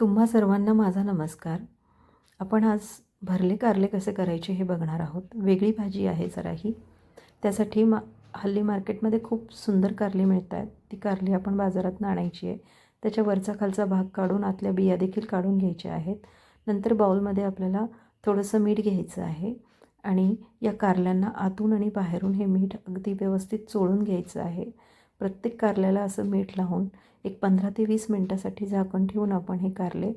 तुम्हा सर्वांना माझा नमस्कार. आपण आज भरले कारले कसे करायचे हे बघणार आहोत. वेगळी भाजी आहे जरा ही त्यासाठी मा हल्ली मार्केटमध्ये खूप सुंदर कारली मिळत आहेत ती कारली आपण बाजारात आणायची आहे. त्याच्या वरचा खालचा भाग काढून आतल्या बिया देखील काढून घ्यायच्या आहेत. नंतर बाऊलमध्ये आपल्याला थोडंसं मीठ घ्यायचं आहे आणि या कारल्यांना आतून आणि बाहेरून हे मीठ अगदी व्यवस्थित चोळून घ्यायचं आहे. प्रत्येक कारल्याला असं मीठ लावून एक पंधरा ते वीस मिनटासाठी झाकण ठेवून आपण हे कारले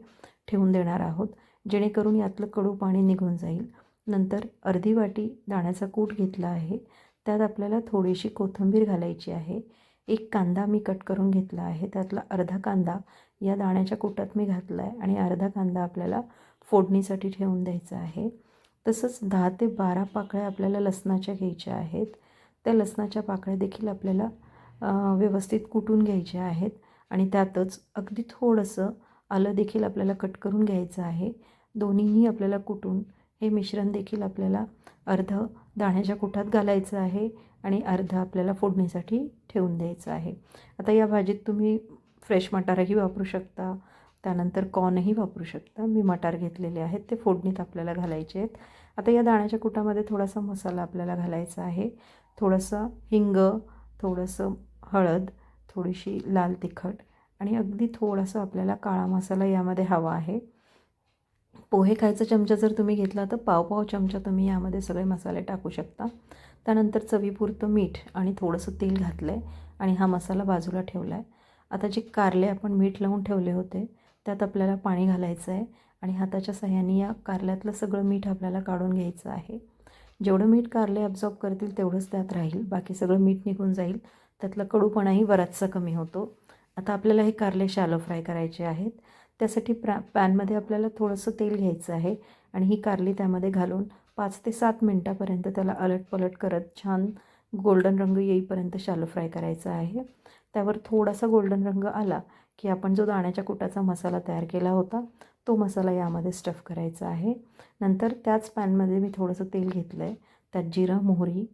ठेवून देणार आहोत. जेणेकरून यातलं कडू पाणी निघून जाईल. नंतर अर्धी वाटी दाण्याचा कूट घेतला आहे. त्यात आपल्याला थोडीशी कोथिंबीर घालायची आहे. एक कांदा मी कट करून घेतला आहे. त्यातला अर्धा कांदा या दाण्याच्या कुटात मी घातला आहे आणि अर्धा कांदा आपल्याला फोडणीसाठी ठेवून द्यायचा आहे. तसंच दहा ते बारा पाकळ्या आपल्याला लसणाच्या घ्यायच्या आहेत. त्या लसणाच्या पाकळ्या देखील आपल्याला व्यवस्थित कुटून घ्यायचे आहेत आणि त्यातच अगदी थोडंसं आलं देखील आपल्याला कट करून घ्यायचं आहे. दोन्हीही आपल्याला कुटून हे मिश्रण देखील आपल्याला अर्धं दाण्याच्या कुठात घालायचं आहे आणि अर्धं आपल्याला फोडणीसाठी ठेवून द्यायचं आहे. आता या भाजीत तुम्ही फ्रेश मटारही वापरू शकता त्यानंतर कॉर्नही वापरू शकता. मी मटार घेतलेले आहेत ते फोडणीत आपल्याला घालायचे आहेत. आता या दाण्याच्या कुटामध्ये थोडासा मसाला आपल्याला घालायचा आहे. थोडंसं हिंग थोडंसं हळद थोडीशी लाल तिखट आणि अगदी थोडासा आपल्याला काळा मसाला यामध्ये हवा आहे. पोहे खायचा चमचा जर तुम्ही घेतला तर पाव पाव चमचा तुम्ही यामध्ये सगळे मसाले टाकू शकता. त्यानंतर चवीपुरतं मीठ आणि थोडंसं तेल घातलं आहे आणि हा मसाला बाजूला ठेवला आहे आता जे कारले आपण मीठ लावून ठेवले होते त्यात आपल्याला पाणी घालायचं आहे आणि हाताच्या सहाय्याने या कारल्यातलं सगळं मीठ आपल्याला काढून घ्यायचं आहे. जेवढं मीठ कारले ॲब्झॉर्ब करतील तेवढंच त्यात राहील. बाकी सगळं मीठ निघून जाईल. त्यातला कडूपणाही बराचसा कमी होतो. आता आपल्याला हे कारले शॅलो फ्राय करायचे आहेत. त्यासाठी प्रा पॅनमध्ये आपल्याला थोडंसं तेल घ्यायचं आहे आणि ही कारली त्यामध्ये घालून पाच ते सात मिनटापर्यंत त्याला अलट पलट करत छान गोल्डन रंग येईपर्यंत शॅलो फ्राय करायचा आहे. त्यावर थोडासा गोल्डन रंग आला की आपण जो दाण्याच्या कुटाचा मसाला तयार केला होता तो मसाला यामध्ये स्टफ करायचा आहे. नंतर त्याच पॅनमध्ये मी थोडंसं तेल घेतलं आहे त्यात जिरं मोहरी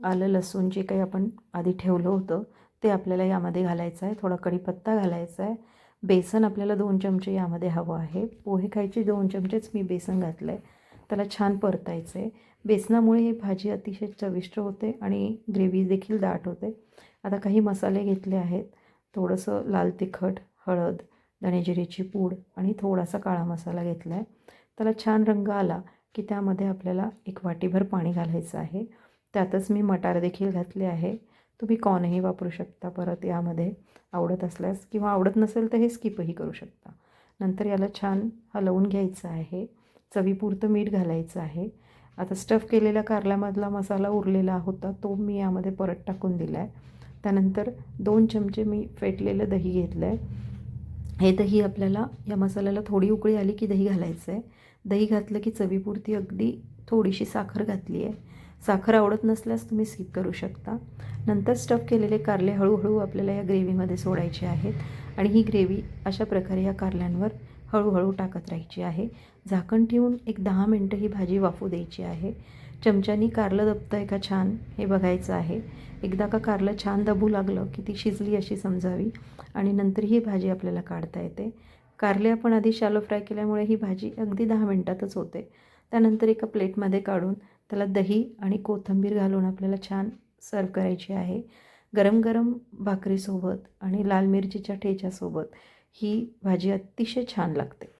आलं लसूण जे काही आपण आधी ठेवलं होतं ते आपल्याला यामध्ये घालायचं आहे. थोडा कढीपत्ता घालायचा आहे. बेसन आपल्याला दोन चमचे यामध्ये हवं आहे. पोहे खायचे दोन चमचेच मी बेसन घातलं आहे त्याला छान परतायचं आहे बेसनामुळे ही भाजी अतिशय चविष्ट होते आणि ग्रेव्ही देखील दाट होते. आता काही मसाले घेतले आहेत. थोडंसं लाल तिखट हळद धणेजिरीची पूड आणि थोडासा काळा मसाला घेतला आहे त्याला छान रंग आला की त्यामध्ये आपल्याला एक वाटीभर पाणी घालायचं आहे. त्यातच मी मटार देखील घातले आहे. तुम्ही कॉर्नही वापरू शकता परत यामध्ये. आवडत असल्यास किंवा आवडत नसेल तर हे स्किपही करू शकता. नंतर याला छान हलवून घ्यायचं आहे. चवीपुरतं मीठ घालायचं आहे. आता स्टफ केलेल्या कारल्यामधला मसाला उरलेला होता तो मी यामध्ये परत टाकून दिला आहे त्यानंतर दोन चमचे मी फेटलेलं दही घेतलं आहे हे दही आपल्याला या मसाल्याला थोडी उकळी आली की दही घालायचं आहे दही घातलं की चवीपुरती अगदी थोडीशी साखर घातली आहे साखर आवडत नसल्यास तुम्ही स्किप करू शकता. नंतर स्टफ केलेले कारले हळूहळू आपल्याला या ग्रेव्हीमध्ये सोडायचे आहेत आणि ही ग्रेव्ही अशा प्रकारे या कारल्यांवर हळूहळू टाकत राहायची आहे. झाकण ठेवून एक दहा मिनटं ही भाजी वाफू द्यायची आहे. चमच्यानी कारलं दबतं आहे का छान? हे बघायचं आहे. एकदा का कारलं छान दबू लागलं की ती शिजली अशी समजावी आणि नंतर ही भाजी आपल्याला काढता येते. कारले आपण आधी शॅलो फ्राय केल्यामुळे ही भाजी अगदी दहा मिनटातच होते. त्यानंतर एका प्लेटमध्ये काढून त्याला दही आणि कोथिंबीर घालून आपल्याला छान सर्व करायची आहे. गरम गरम भाकरीसोबत आणि लाल मिरचीच्या ठेच्यासोबत ही भाजी अतिशय छान लागते.